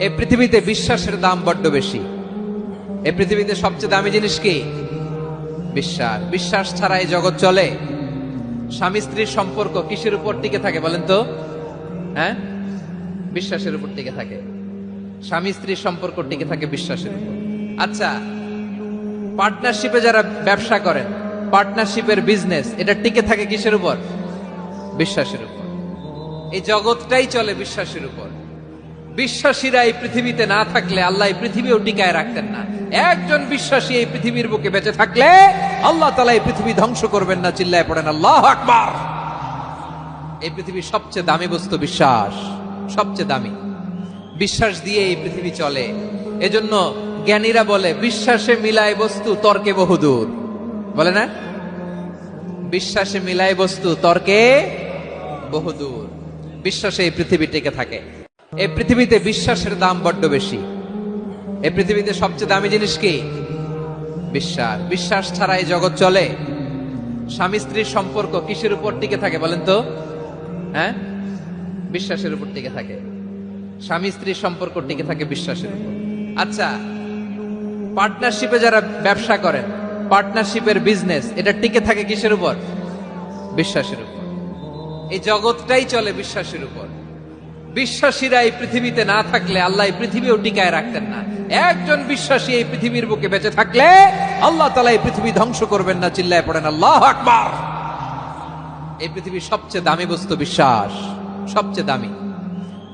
এই পৃথিবীতে বিশ্বাসের দাম বড্ড বেশি। এই পৃথিবীতে সবচেয়ে দামি জিনিস কি? বিশ্বাস। বিশ্বাস ছাড়া এই জগৎ চলে? স্বামী স্ত্রীর সম্পর্ক কিসের উপর টিকে থাকে বলেন তো? হ্যাঁ? বিশ্বাসের উপর টিকে থাকে। স্বামী স্ত্রীর সম্পর্ক টিকে থাকে বিশ্বাসের উপর। আচ্ছা পার্টনারশিপে যারা ব্যবসা করেন পার্টনারশিপের বিজনেস এটা টিকে থাকে কিসের উপর? বিশ্বাসের উপর। এই জগৎটাই চলে বিশ্বাসের উপর। বিশ্বাসীরা এই পৃথিবীতে না থাকলে আল্লাহ এই পৃথিবীও টিকায় রাখতেন না। একজন বিশ্বাসী এই পৃথিবীর বুকে বেঁচে থাকলে আল্লাহ তালা এই পৃথিবী ধ্বংস করবেন না, চিল্লায় পড়েন, আল্লাহ আকবার! এই পৃথিবীর সবচেয়ে দামি বস্তু বিশ্বাস, সবচেয়ে দামি। বিশ্বাস দিয়ে এই পৃথিবী চলে। এজন্য জ্ঞানীরা বলে, বিশ্বাসে মিলায় বস্তু, তর্কে বহুদূর। বলে না? বিশ্বাসে মিলায় বস্তু, তর্কে বহুদূর। বিশ্বাসে এই পৃথিবী টিকে থাকে। এই পৃথিবীতে বিশ্বাসের দাম বড্ড বেশি। এই পৃথিবীতে সবচেয়ে দামি জিনিস কি? বিশ্বাস। বিশ্বাস ছাড়া এই জগৎ চলে? স্বামী স্ত্রীর সম্পর্ক কিসের উপর টিকে থাকে বলেন তো? হ্যাঁ? বিশ্বাসের উপর টিকে থাকে। স্বামী স্ত্রীর সম্পর্ক টিকে থাকে বিশ্বাসের উপর। আচ্ছা পার্টনারশিপে যারা ব্যবসা করেন পার্টনারশিপের বিজনেস এটা টিকে থাকে কিসের উপর? বিশ্বাসের উপর। এই জগৎটাই চলে বিশ্বাসের উপর। বিশ্বাসীরা এই পৃথিবীতে না থাকলে আল্লাহ এই পৃথিবীও টিকায় রাখতেন না। একজন বিশ্বাসী এই পৃথিবীর বুকে বেঁচে থাকলে আল্লাহ তালা এই পৃথিবী ধ্বংস করবেন না, চিল্লায় পড়েন, আল্লাহ আকবার! এই পৃথিবীর সবচেয়ে দামি বস্তু বিশ্বাস, সবচেয়ে দামি।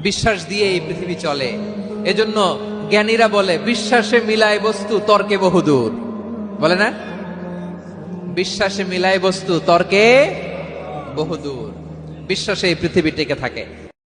বিশ্বাস দিয়ে এই পৃথিবী চলে। এজন্য জ্ঞানীরা বলে, বিশ্বাসে মিলায় বস্তু, তর্কে বহুদূর। বলে না? বিশ্বাসে মিলায় বস্তু, তর্কে বহুদূর। বিশ্বাসে এই পৃথিবী টিকে থাকে।